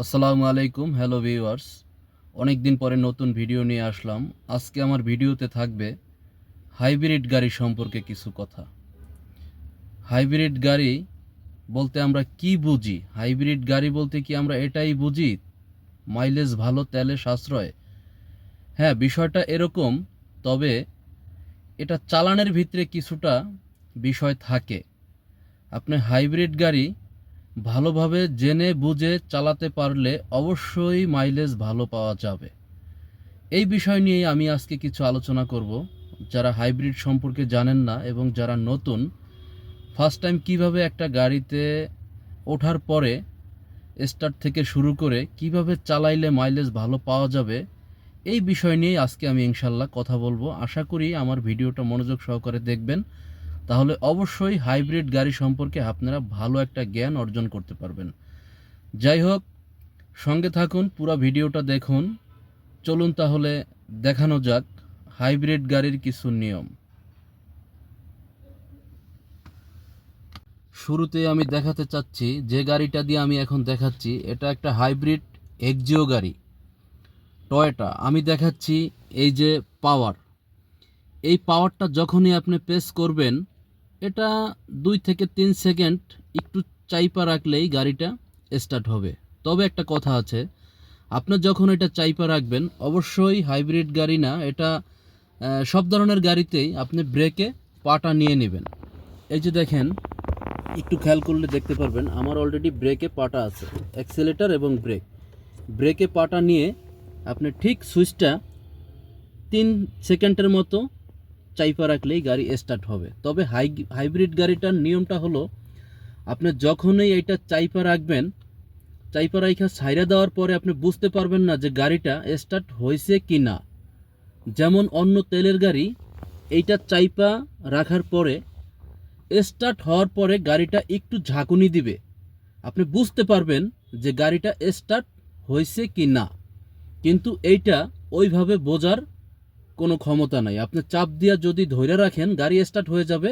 আসসালামু আলাইকুম, hello viewers. অনেক দিন পরে নতুন ভিডিও নিয়ে আসলাম। আজকে আমার ভিডিওতে থাকবে হাইব্রিড গাড়ি সম্পর্কে কিছু কথা। হাইব্রিড গাড়ি বলতে আমরা কি বুঝি? হাইব্রিড গাড়ি বলতে কি আমরা এটাই বুঝি? মাইলেজ ভালো, তেলে সাশ্রয়। হ্যাঁ বিষয়টা এরকম, তবে এটা চালানের ভিতরে কিছুটা বিষয় থাকে। আপনি হাইব্রিড গাড়ি ভালোভাবে জেনে বুঝে চালাতে পারলে অবশ্যই মাইলেজ ভালো পাওয়া যাবে। এই বিষয় নিয়ে আমি আজকে কিছু আলোচনা করব। যারা হাইব্রিড সম্পর্কে জানেন না এবং যারা নতুন, ফার্স্ট টাইম কীভাবে একটা গাড়িতে ওঠার পরে স্টার্ট থেকে শুরু করে কীভাবে চালাইলে মাইলেজ ভালো পাওয়া যাবে, এই বিষয় নিয়ে আজকে আমি ইনশাল্লাহ কথা বলব। আশা করি আমার ভিডিওটা মনোযোগ সহকারে দেখবেন। তাহলে অবশ্যই হাইব্রিড গাড়ি সম্পর্কে আপনারা ভালো একটা জ্ঞান অর্জন করতে পারবেন। যাই হোক, সঙ্গে থাকুন, পুরো ভিডিওটা দেখুন। চলুন তাহলে দেখানো যাক হাইব্রিড গাড়ির কিছু নিয়ম। শুরুতে আমি দেখাতে চাচ্ছি, যে গাড়িটা দিয়ে আমি এখন দেখাচ্ছি, এটা একটা হাইব্রিড এক্সিও গাড়ি টয়টা আমি দেখাচ্ছি এই যে পাওয়ার। এই পাওয়ারটা যখনই আপনি প্রেস করবেন এটা দুই থেকে তিন সেকেন্ড একটু চাইপা রাখলেই গাড়িটা স্টার্ট হবে। তবে একটা কথা আছে আপনার যখন এটা চাইপা রাখবেন, অবশ্যই হাইব্রিড গাড়ি না, এটা সব ধরনের গাড়িতেই আপনি ব্রেকে পাটা নিয়ে নেবেন। এই যে দেখেন, একটু খেয়াল করলে দেখতে পারবেন, আমার অলরেডি ব্রেকে পাটা আছে অ্যাক্সেলেটার এবং ব্রেক ব্রেকে পাটা নিয়ে আপনি ঠিক সুইচটা তিন সেকেন্ডের মতো চাইপা রাখলেই গাড়ি স্টার্ট হবে। তবে হাই হাইব্রিড গাড়িটার নিয়মটা হলো, আপনি যখনই এটা চাইপা রাখবেন, চাইপা রাইখা ছাইরা দেওয়ার পরে আপনি বুঝতে পারবেন না যে গাড়িটা স্টার্ট হয়েছে কি না যেমন অন্য তেলের গাড়ি, এইটা চাইপা রাখার পরে স্টার্ট হওয়ার পরে গাড়িটা একটু ঝাঁকুনি দিবে। আপনি বুঝতে পারবেন যে গাড়িটা স্টার্ট হয়েছে কি না কিন্তু এইটা ওইভাবে বোঝার কোনো ক্ষমতা নাই। আপনি চাপ দিয়া যদি ধরে রাখেন, গাড়ি স্টার্ট হয়ে যাবে।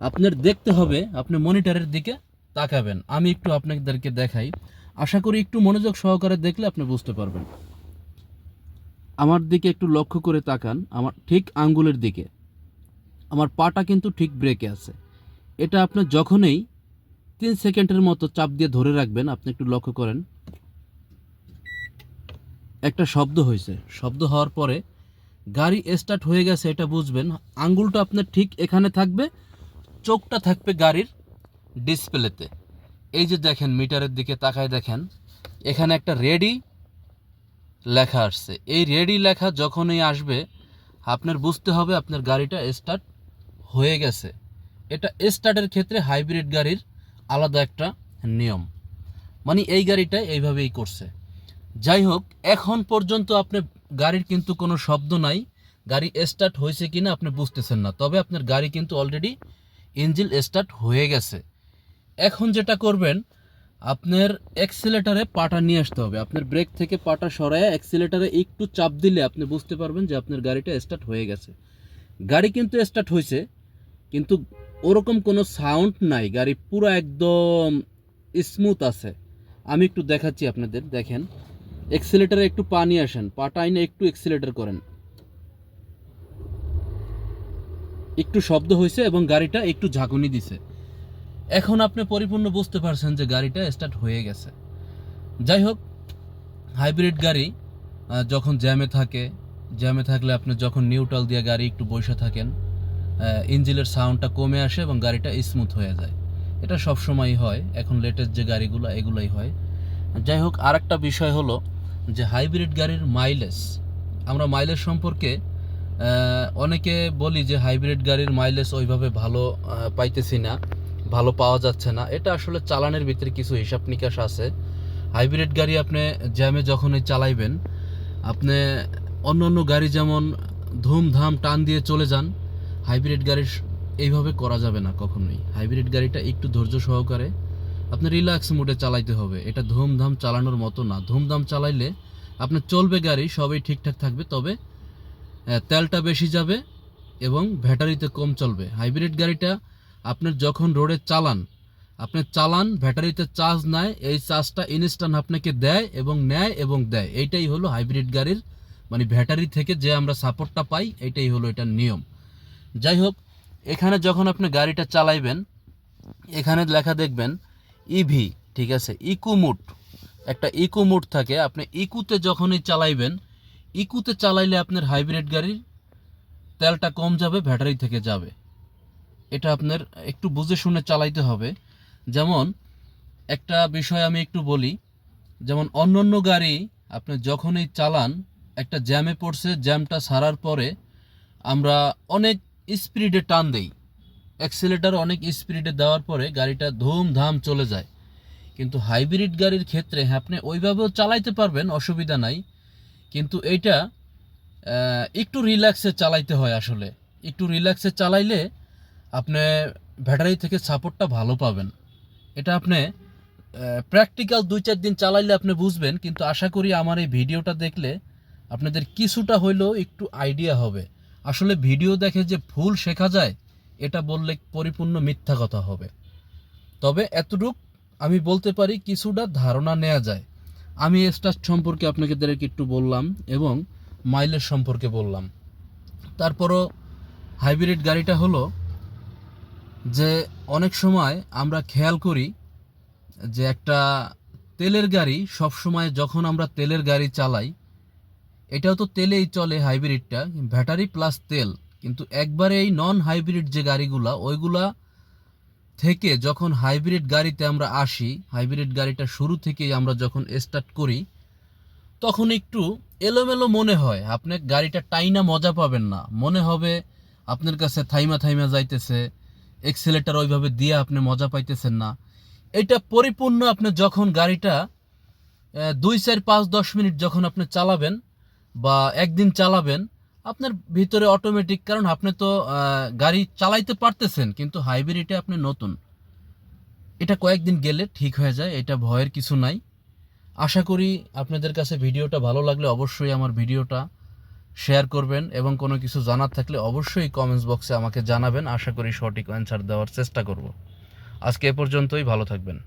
আপনার দেখতে হবে, আপনি মনিটরের দিকে তাকাবেন। আমি একটু আপনাদেরকে দেখাই। আশা করি একটু মনোযোগ সহকারে দেখলে আপনি বুঝতে পারবেন। আমার দিকে একটু লক্ষ্য করে তাকান। আমার ঠিক আঙ্গুলের দিকে। আমার পাটা কিন্তু ঠিক ব্রেকে আছে। এটা আপনি যখনই তিন সেকেন্ডের মতো চাপ দিয়ে ধরে রাখবেন, আপনি একটু লক্ষ্য করেন। একটা শব্দ হয়েছে। শব্দ হওয়ার পরে গাড়ি স্টার্ট হয়ে গেছে, এটা বুঝবেন। আঙ্গুলটা আপনার ঠিক এখানে থাকবে, চোখটা থাকবে গাড়ির ডিসপ্লেতে। এই যে দেখেন, মিটারের দিকে তাকায় দেখেন, এখানে একটা রেডি লেখা আসছে। এই রেডি লেখা যখনই আসবে, আপনার বুঝতে হবে আপনার গাড়িটা স্টার্ট হয়ে গেছে। এটা স্টার্টের ক্ষেত্রে হাইব্রিড গাড়ির আলাদা একটা নিয়ম। মানে এই গাড়িটা এইভাবেই করছে। যাই হোক, এখন পর্যন্ত আপনি গাড়ির কিন্তু কোনো শব্দ নাই। গাড়ি স্টার্ট হয়েছে কি না আপনি বুঝতেছেন না। তবে আপনার গাড়ি কিন্তু অলরেডি ইঞ্জিন স্টার্ট হয়ে গেছে। এখন যেটা করবেন, আপনার অ্যাক্সিলেটারে পাটা নিয়ে আসতে হবে। আপনার ব্রেক থেকে পাটা সরায় অ্যাক্সিলেটারে একটু চাপ দিলে আপনি বুঝতে পারবেন যে আপনার গাড়িটা স্টার্ট হয়ে গেছে। গাড়ি কিন্তু স্টার্ট হয়েছে, কিন্তু ওরকম কোনো সাউন্ড নাই। গাড়ি পুরো একদম স্মুথ আছে। আমি একটু দেখাচ্ছি আপনাদের, দেখেন। এক্সিলেটারে একটু পা নিয়ে আসেন, পাটা আইনে একটু এক্সিলেটার করেন। একটু শব্দ হয়েছে এবং গাড়িটা একটু ঝাঁকুনি দিছে। এখন আপনি পরিপূর্ণ বুঝতে পারছেন যে গাড়িটা স্টার্ট হয়ে গেছে। যাই হোক হাইব্রিড গাড়ি যখন জ্যামে থাকে জ্যামে থাকলে আপনি যখন নিউট্রাল দিয়ে গাড়ি একটু বসে থাকেন ইঞ্জিনের সাউন্ডটা কমে আসে এবং গাড়িটা স্মুথ হয়ে যায়। এটা সব সময়ই হয়। এখন লেটেস্ট যে গাড়িগুলো, এগুলোই হয়। যাই হোক আর একটা বিষয় হলো যে হাইব্রিড গাড়ির মাইলেজ আমরা মাইলেজ সম্পর্কে অনেকে বলি যে হাইব্রিড গাড়ির মাইলেজ ওইভাবে ভালো পাইতেছি না, ভালো পাওয়া যাচ্ছে না। এটা আসলে চালানের ভিতরে কিছু হিসাব নিকাশ আছে। হাইব্রিড গাড়ি আপনি জ্যামে যখনই চালাইবেন, আপনি অন্য অন্য গাড়ি যেমন ধুমধাম টান দিয়ে চলে যান, হাইব্রিড গাড়ির এইভাবে করা যাবে না কখনোই। হাইব্রিড গাড়িটা একটু ধৈর্য সহকারে আপনি রিল্যাক্স মোডে চালাইতে হবে। এটা ধুমধাম চালানোর মতো না। ধুমধাম চালাইলে আপনার চলবে গাড়ি, সবই ঠিকঠাক থাকবে, তবে তেলটা বেশি যাবে এবং ব্যাটারিতে কম চলবে। হাইব্রিড গাড়িটা আপনার যখন রোডে চালান আপনি চালান, ব্যাটারিতে চার্জ নেয়, এই চার্জটা ইনস্ট্যান্ট আপনাকে দেয় এবং নেয় এবং দেয়। এইটাই হলো হাইব্রিড গাড়ির মানে ব্যাটারি থেকে যে আমরা সাপোর্টটা পাই এটাই হলো এটার নিয়ম। যাই হোক, এখানে যখন আপনি গাড়িটা চালাইবেন, এখানে লেখা দেখবেন ইভি ঠিক আছে? ইকো মুড একটা ইকো মুড থাকে। আপনি ইকুতে যখনই চালাইবেন ইকুতে চালাইলে আপনার হাইব্রিড গাড়ির তেলটা কম যাবে, ব্যাটারি থেকে যাবে। এটা আপনার একটু বুঝে শুনে চালাইতে হবে। যেমন, একটা বিষয় আমি একটু বলি। যেমন অন্য অন্য গাড়ি আপনি যখনই চালান, একটা জ্যামে পড়ছে, জ্যামটা সারার পরে আমরা অনেক স্পিডে টান দেই। অ্যাক্সিলেটার অনেক স্পিডে দেওয়ার পরে গাড়িটা ধুমধাম চলে যায়। কিন্তু হাইব্রিড গাড়ির ক্ষেত্রে আপনি ওইভাবেও চালাইতে পারবেন, অসুবিধা নাই। কিন্তু এইটা একটু রিল্যাক্সে চালাইতে হয় আসলে। একটু রিল্যাক্সে চালাইলে আপনি ব্যাটারি থেকে সাপোর্টটা ভালো পাবেন। এটা আপনি প্র্যাকটিক্যাল দুই চার দিন চালাইলে আপনি বুঝবেন, কিন্তু আশা করি আমার এই ভিডিওটা দেখলে আপনাদের কিছুটা হইলেও একটু আইডিয়া হবে। আসলে ভিডিও দেখে যে ভুল শেখা যায় এটা বললে পরিপূর্ণ মিথ্যা কথা হবে। তবে এতটুক আমি বলতে পারি, কিছুটা ধারণা নেওয়া যায়। আমি স্টার্ট সম্পর্কে আপনাদেরকে একটু বললাম এবং মাইলেজ সম্পর্কে বললাম। তারপরও হাইব্রিড গাড়িটা হলো যে অনেক সময় আমরা খেয়াল করি যে একটা তেলের গাড়ি সব সময় যখন আমরা তেলের গাড়ি চালাই, এটাও তো তেলেই চলে হাইব্রিডটা, ব্যাটারি প্লাস তেল। কিন্তু একবারে এই নন হাইব্রিড যে গাড়িগুলা, ওইগুলা থেকে যখন হাইব্রিড গাড়িতে আমরা আসি হাইব্রিড গাড়িটা শুরু থেকেই আমরা যখন স্টার্ট করি, তখন একটু এলোমেলো মনে হয়। আপনি গাড়িটা টাইনা মজা পাবেন না। মনে হবে আপনার কাছে থাইমা থাইমা যাইতেছে এক্সেলেটার ওইভাবে দিয়ে আপনি মজা পাইতেছেন না। এটা পরিপূর্ণ আপনি যখন গাড়িটা দুই চার পাঁচ দশ মিনিট যখন আপনি চালাবেন বা একদিন চালাবেন আপনার ভিতরে অটোমেটিক কারণ আপনি তো গাড়ি চালাইতে পারতেছেন, কিন্তু হাইব্রিডে আপনি নতুন। এটা কয়েকদিন গেলে ঠিক হয়ে যায়, এটা ভয়ের কিছু নাই। আশা করি আপনাদের কাছে ভিডিওটা ভালো লাগলে অবশ্যই আমার ভিডিওটা শেয়ার করবেন, এবং কোনো কিছু জানার থাকলে অবশ্যই কমেন্টস বক্সে আমাকে জানাবেন। আশা করি সঠিক অ্যান্সার দেওয়ার চেষ্টা করব। আজকে এ পর্যন্তই, ভালো থাকবেন।